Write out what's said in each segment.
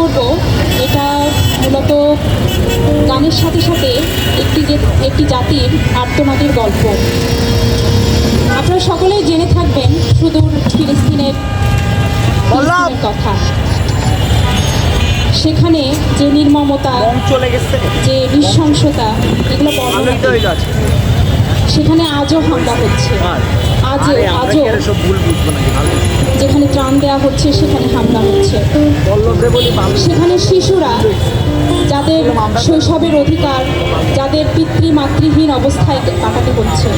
করব এটা মূলত গানের সাথে সাথে একটি যে একটি জাতির আর্তনাদের গল্প। আপনারা সকলেই জেনে থাকবেন সুদূর ফিলিস্তিনের কথা। সেখানে যে নির্মমতা চলে গেছে। যে নৃশংসতা এগুলো সেখানে আজও হামলা হচ্ছে। আর আজও আজও। যেখানে ত্রাণ দেওয়া হচ্ছে সেখানে হামলা হচ্ছে। সেখানে শিশুরা যাদের শৈশবের অধিকার যাদের পিতৃ মাতৃহীন অবস্থায় কাটাতে হচ্ছে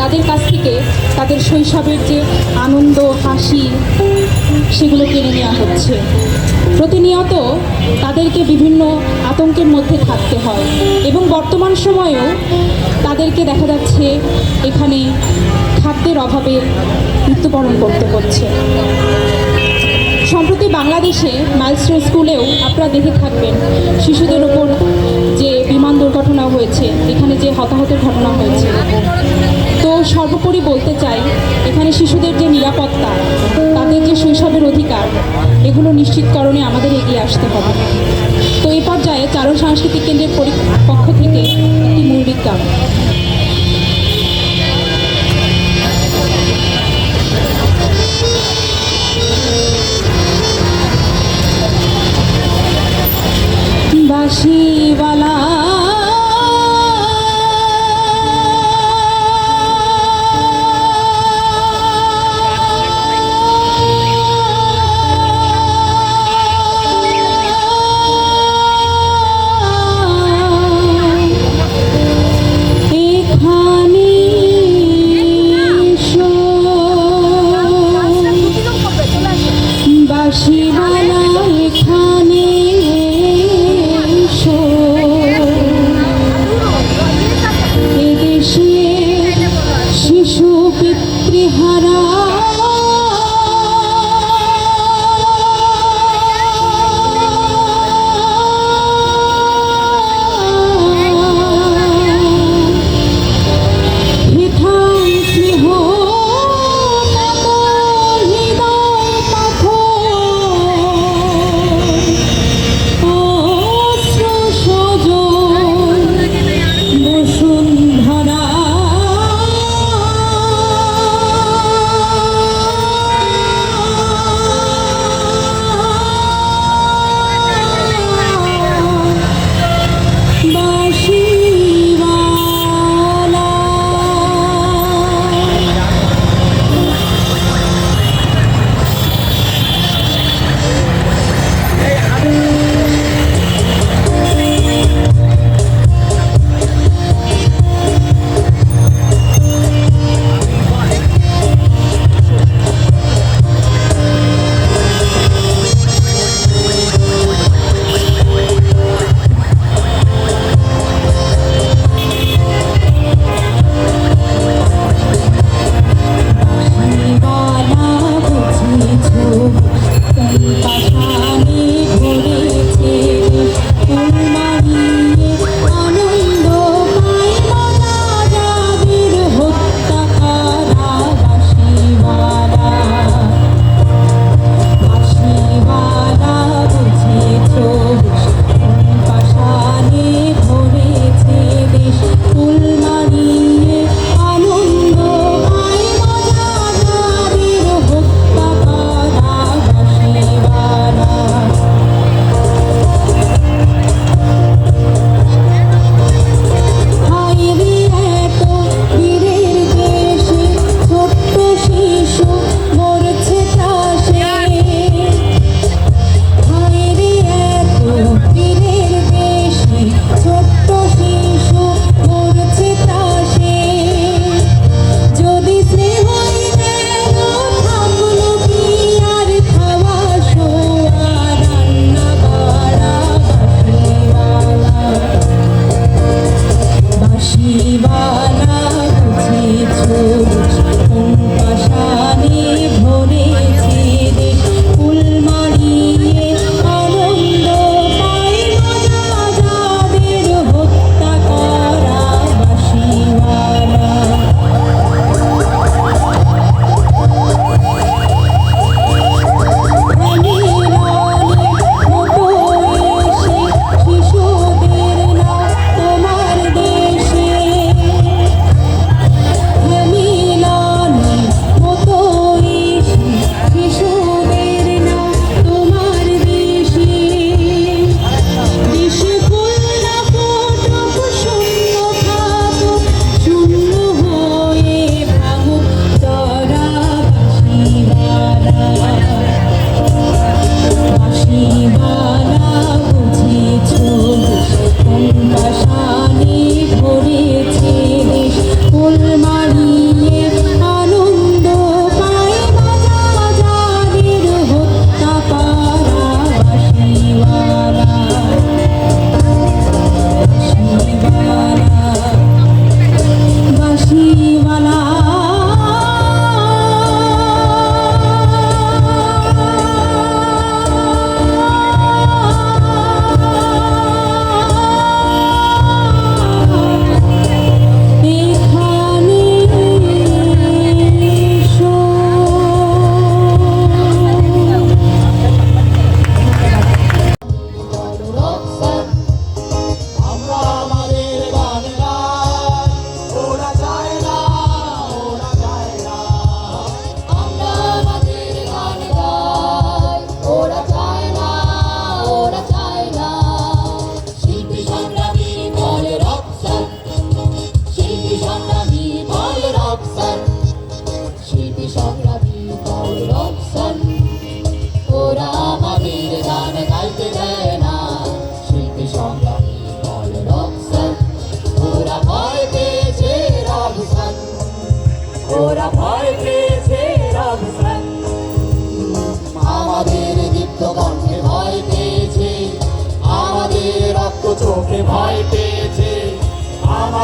তাদের কাছ থেকে তাদের শৈশবের যে আনন্দ হাসি সেগুলো কেড়ে নেওয়া হচ্ছে। প্রতিনিয়ত তাদেরকে বিভিন্ন আতঙ্কের মধ্যে থাকতে হয় এবং বর্তমান সময়েও তাদেরকে দেখা যাচ্ছে এখানে খাদ্যের অভাবে মৃত্যুবরণ করতে হচ্ছে। সম্প্রতি বাংলাদেশে মাইলস্টোন স্কুলেও আপনারা দেখে থাকবেন, শিশুদের ওপর যে বিমান দুর্ঘটনা হয়েছে, এখানে যে হতাহতের ঘটনা হয়েছে। তো সর্বোপরি বলতে চাই, এখানে শিশুদের যে নিরাপত্তা, তাদের যে শৈশবের অধিকার, এগুলো নিশ্চিতকরণে আমাদের এগিয়ে আসতে হবে। তো এই পর্যায়ে চারণ সাংস্কৃতিক কেন্দ্রের পক্ষ থেকে একটি মৌলিক গান বাঁশিওয়ালা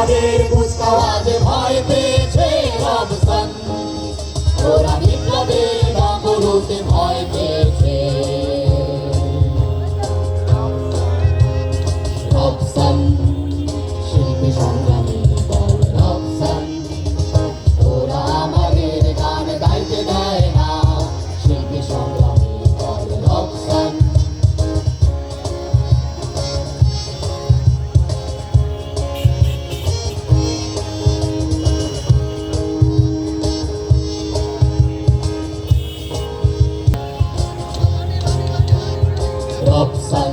আমাদের কুচকাওয়াজে ভয় পেয়েছে রবসন ওরা พบสั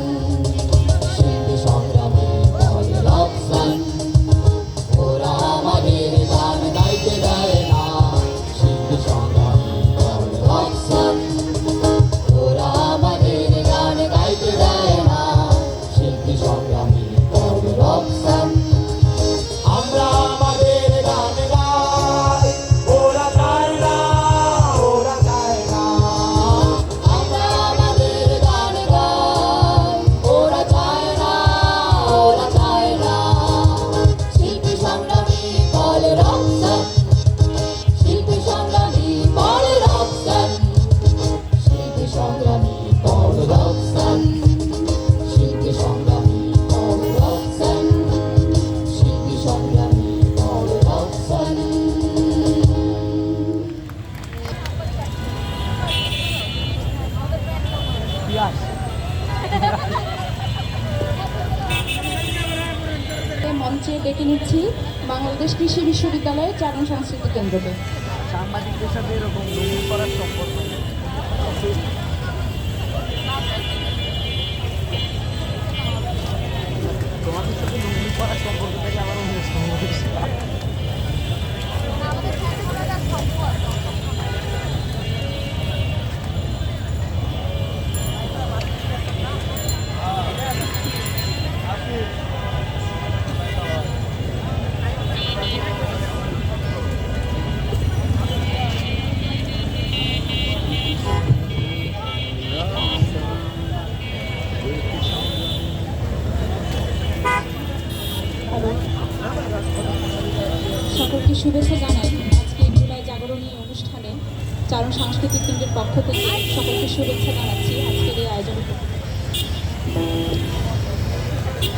চারণ সাংস্কৃতিক কেন্দ্রের পক্ষ থেকে সকলকে শুভেচ্ছা জানাচ্ছি আজকের এই আয়োজনে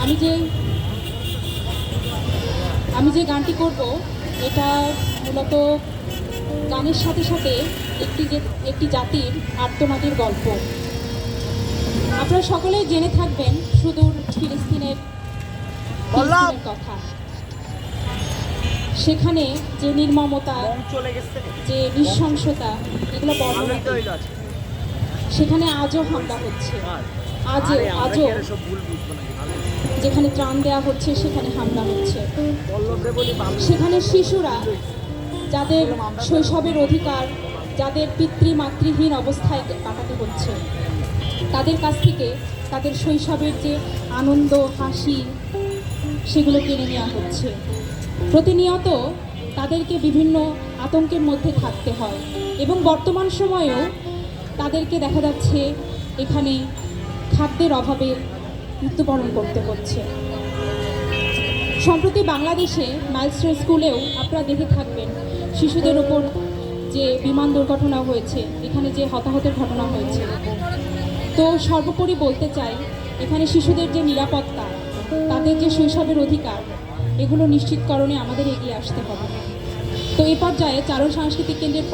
আমি যে আমি যে গানটি করব এটা মূলত গানের সাথে সাথে একটি যে একটি জাতির আর্তনাদের গল্প। আপনারা সকলেই জেনে থাকবেন সুদূর ফিলিস্তিনের কথা। সেখানে যে নির্মমতা যে নৃশংসতা এগুলো বর্ণনা সেখানে আজও হামলা হচ্ছে। আজও আজও। যেখানে ত্রাণ দেওয়া হচ্ছে সেখানে হামলা হচ্ছে। সেখানে শিশুরা যাদের শৈশবের অধিকার যাদের পিতৃ মাতৃহীন অবস্থায় কাটাতে হচ্ছে তাদের কাছ থেকে তাদের শৈশবের যে আনন্দ হাসি সেগুলো কেড়ে নেওয়া হচ্ছে। প্রতিনিয়ত তাদেরকে বিভিন্ন আতঙ্কের মধ্যে থাকতে হয় এবং বর্তমান সময়েও তাদেরকে দেখা যাচ্ছে এখানে খাদ্যের অভাবে মৃত্যুবরণ করতে হচ্ছে। সম্প্রতি বাংলাদেশে মাইলস্টোন স্কুলেও আপনারা দেখে থাকবেন শিশুদের ওপর যে বিমান দুর্ঘটনা হয়েছে, এখানে যে হতাহতের ঘটনা হয়েছে। তো সর্বোপরি বলতে চাই, এখানে শিশুদের যে নিরাপত্তা, তাদের যে শৈশবের অধিকার এগুলো নিশ্চিতকরণে আমাদের এগিয়ে আসতে হবে। তো এ পর্যায়ে চারণ সাংস্কৃতিক কেন্দ্রের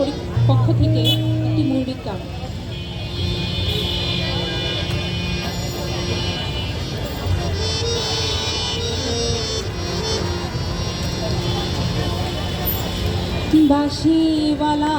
পক্ষ থেকে একটি মৌলিক গান বাঁশিওয়ালা